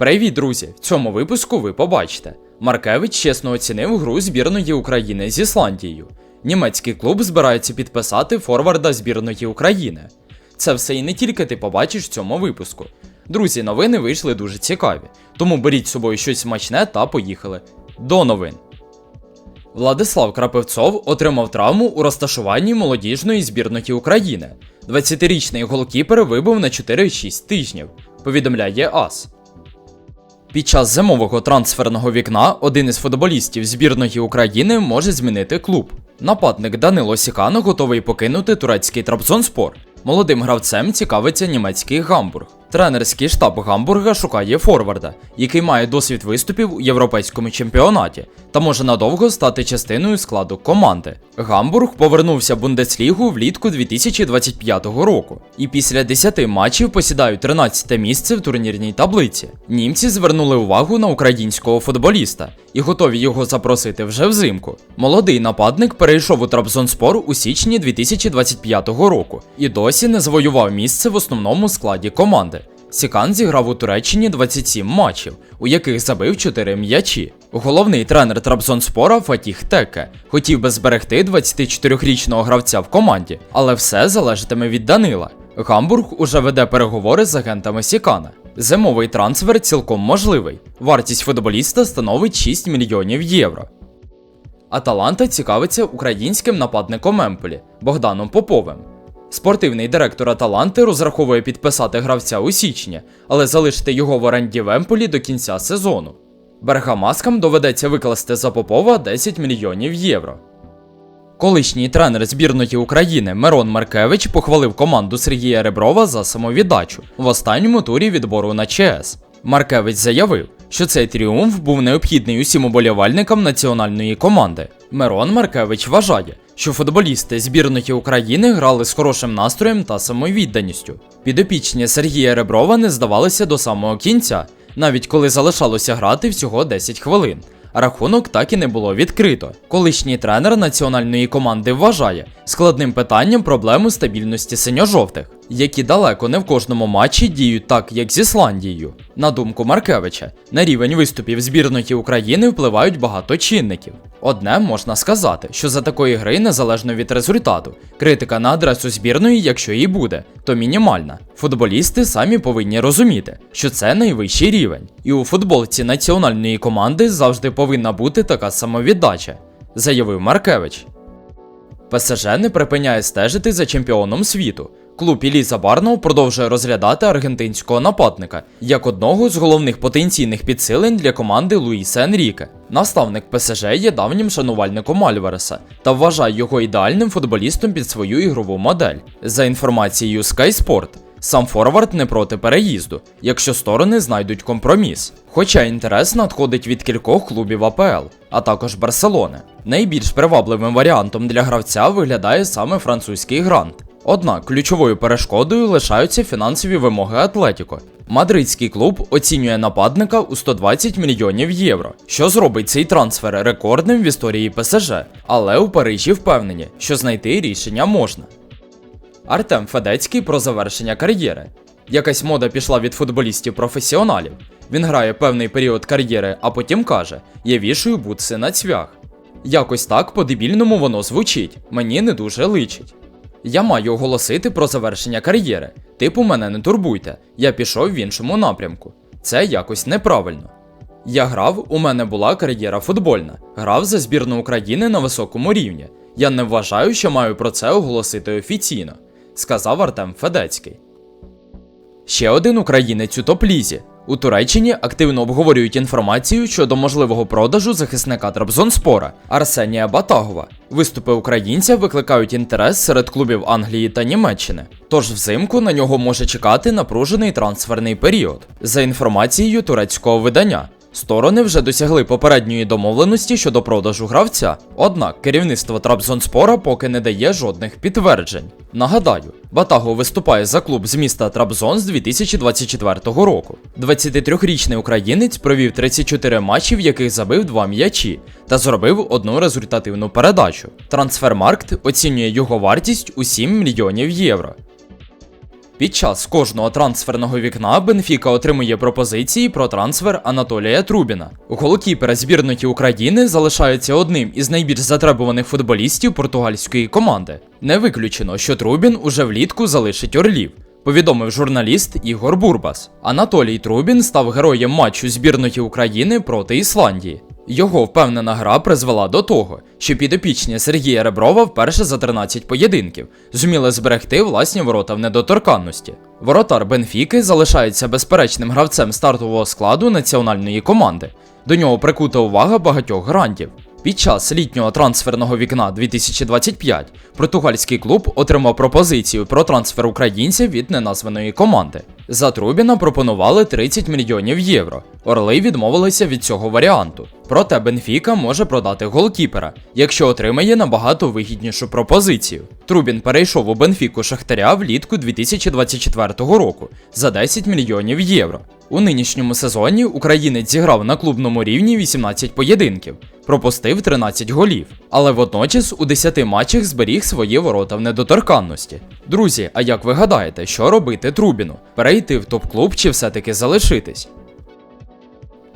Привіт, друзі! В цьому випуску ви побачите. Маркевич чесно оцінив гру збірної України з Ісландією. Німецький клуб збирається підписати форварда збірної України. Це все і не тільки ти побачиш в цьому випуску. Друзі, новини вийшли дуже цікаві, тому беріть з собою щось смачне та поїхали. До новин. Владислав Крапивцов отримав травму у розташуванні молодіжної збірної України. 20-річний голкіпер вибув на 4-6 тижнів, повідомляє АС. Під час зимового трансферного вікна один із футболістів збірної України може змінити клуб. Нападник Данило Сікано готовий покинути турецький Трабзонспор. Молодим гравцем цікавиться німецький Гамбург. Тренерський штаб Гамбурга шукає форварда, який має досвід виступів у європейському чемпіонаті та може надовго стати частиною складу команди. Гамбург повернувся в Бундеслігу влітку 2025 року і після 10 матчів посідають 13 місце в турнірній таблиці. Німці звернули увагу на українського футболіста і готові його запросити вже взимку. Молодий нападник перейшов у Трабзонспор у січні 2025 року і досі не завоював місце в основному складі команди. Сікан зіграв у Туреччині 27 матчів, у яких забив 4 м'ячі. Головний тренер Трабзонспора Фатіх Теке хотів би зберегти 24-річного гравця в команді, але все залежатиме від Данила. Гамбург уже веде переговори з агентами Сікана. Зимовий трансфер цілком можливий. Вартість футболіста становить 6 мільйонів євро. Аталанта цікавиться українським нападником Емполі Богданом Поповим. Спортивний директор Аталанти розраховує підписати гравця у січні, але залишити його в оренді в Емполі до кінця сезону. Бергамаскам доведеться викласти за Попова 10 мільйонів євро. Колишній тренер збірної України Мирон Маркевич похвалив команду Сергія Реброва за самовіддачу в останньому турі відбору на ЧС. Маркевич заявив, що цей тріумф був необхідний усім уболівальникам національної команди. Мирон Маркевич вважає, що футболісти збірної України грали з хорошим настроєм та самовідданістю. Підопічні Сергія Реброва не здавалися до самого кінця, навіть коли залишалося грати всього 10 хвилин. Рахунок так і не було відкрито. Колишній тренер національної команди вважає складним питанням проблему стабільності синьо-жовтих, які далеко не в кожному матчі діють так, як з Ісландією. На думку Маркевича, на рівень виступів збірної України впливають багато чинників. Одне можна сказати, що за такої гри, незалежно від результату, критика на адресу збірної, якщо і буде, то мінімальна. Футболісти самі повинні розуміти, що це найвищий рівень, і у футболці національної команди завжди повинна бути така самовіддача, заявив Маркевич. ПСЖ не припиняє стежити за чемпіоном світу. Клуб Іліза Барнау продовжує розглядати аргентинського нападника як одного з головних потенційних підсилень для команди Луїса Енріке. Наставник ПСЖ є давнім шанувальником Альвареса та вважає його ідеальним футболістом під свою ігрову модель. За інформацією Sky Sport, Сам Форвард не проти переїзду, якщо сторони знайдуть компроміс. Хоча інтерес надходить від кількох клубів АПЛ, а також Барселони. Найбільш привабливим варіантом для гравця виглядає саме французький грант. Однак ключовою перешкодою лишаються фінансові вимоги Атлетіко. Мадридський клуб оцінює нападника у 120 мільйонів євро, що зробить цей трансфер рекордним в історії ПСЖ, але у Парижі впевнені, що знайти рішення можна. Артем Федецький про завершення кар'єри. Якась мода пішла від футболістів-професіоналів. Він грає певний період кар'єри, а потім каже: Я вішую бутси на цвях. Якось так по-дебільному воно звучить, мені не дуже личить. Я маю оголосити про завершення кар'єри. Типу, мене не турбуйте, я пішов в іншому напрямку. Це якось неправильно. Я грав, у мене була кар'єра футбольна, грав за збірну України на високому рівні. Я не вважаю, що маю про це оголосити офіційно, сказав Артем Федецький. Ще один українець у топ-лізі. У Туреччині активно обговорюють інформацію щодо можливого продажу захисника Трабзонспора Арсенія Батагова. Виступи українця викликають інтерес серед клубів Англії та Німеччини. Тож взимку на нього може чекати напружений трансферний період. За інформацією турецького видання. Сторони вже досягли попередньої домовленості щодо продажу гравця, однак керівництво Трабзонспора поки не дає жодних підтверджень. Нагадаю, Батаго виступає за клуб з міста Трабзон з 2024 року. 23-річний українець провів 34 матчі, в яких забив 2 м'ячі та зробив одну результативну передачу. Трансфермаркт оцінює його вартість у 7 мільйонів євро. Під час кожного трансферного вікна Бенфіка отримує пропозиції про трансфер Анатолія Трубіна. Голкіпер збірної України залишається одним із найбільш затребуваних футболістів португальської команди. Не виключено, що Трубін уже влітку залишить Орлів. Повідомив журналіст Ігор Бурбас. Анатолій Трубін став героєм матчу збірної України проти Ісландії. Його впевнена гра призвела до того, що підопічні Сергія Реброва вперше за 13 поєдинків зуміли зберегти власні ворота в недоторканності. Воротар Бенфіки залишається безперечним гравцем стартового складу національної команди. До нього прикута увага багатьох грандів. Під час літнього трансферного вікна 2025 португальський клуб отримав пропозицію про трансфер українців від неназваної команди. За Трубіна пропонували 30 мільйонів євро. Орли відмовилися від цього варіанту. Проте Бенфіка може продати голкіпера, якщо отримає набагато вигіднішу пропозицію. Трубін перейшов у Бенфіку Шахтаря влітку 2024 року за 10 мільйонів євро. У нинішньому сезоні українець зіграв на клубному рівні 18 поєдинків, пропустив 13 голів, але водночас у 10 матчах зберіг свої ворота в недоторканності. Друзі, а як ви гадаєте, що робити Трубіну? Перейти в топ-клуб чи все-таки залишитись?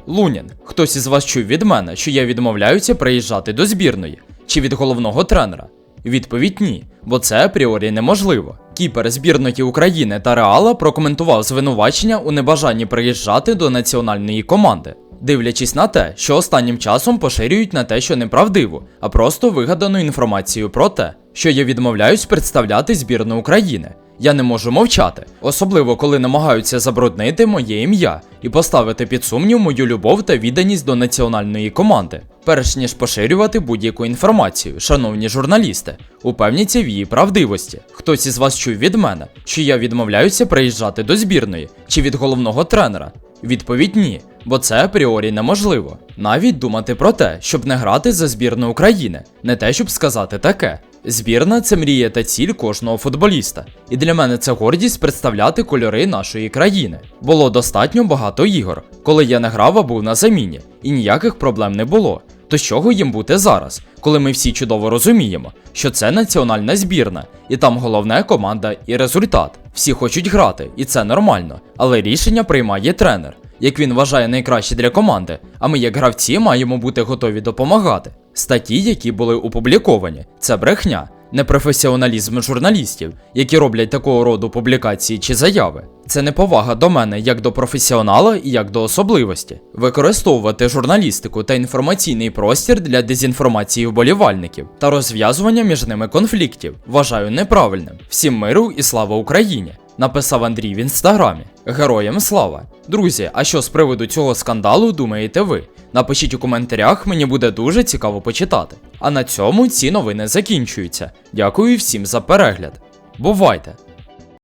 Лунін, хтось із вас чув від мене, що я відмовляюся приїжджати до збірної чи від головного тренера? Відповідь ні, бо це апріорі неможливо. Кіпер збірної України та Реала прокоментував звинувачення у небажанні приїжджати до національної команди, дивлячись на те, що останнім часом поширюють на те, що неправдиву, а просто вигадану інформацію про те, що я відмовляюсь представляти збірну України. Я не можу мовчати, особливо коли намагаються забруднити моє ім'я і поставити під сумнів мою любов та відданість до національної команди. Перш ніж поширювати будь-яку інформацію, шановні журналісти, упевніться в її правдивості. Хтось із вас чув від мене, що я відмовляюся приїжджати до збірної чи від головного тренера. Відповідь ні, бо це апріорі неможливо. Навіть думати про те, щоб не грати за збірну України, не те, щоб сказати таке. Збірна це мрія та ціль кожного футболіста. І для мене це гордість представляти кольори нашої країни. Було достатньо багато ігор, коли я не грав, а був на заміні, і ніяких проблем не було. То з чого їм бути зараз, коли ми всі чудово розуміємо, що це національна збірна, і там головне команда і результат. Всі хочуть грати, і це нормально, але рішення приймає тренер, як він вважає найкраще для команди, а ми, як гравці, маємо бути готові допомагати. Статті, які були опубліковані, це брехня, непрофесіоналізм журналістів, які роблять такого роду публікації чи заяви. Це неповага до мене як до професіонала і як до особливості. Використовувати журналістику та інформаційний простір для дезінформації вболівальників та розв'язування між ними конфліктів вважаю неправильним. Всім миру і слава Україні! Написав Андрій в інстаграмі. Героям слава! Друзі, а що з приводу цього скандалу думаєте ви? Напишіть у коментарях, мені буде дуже цікаво почитати. А на цьому ці новини закінчуються. Дякую всім за перегляд. Бувайте!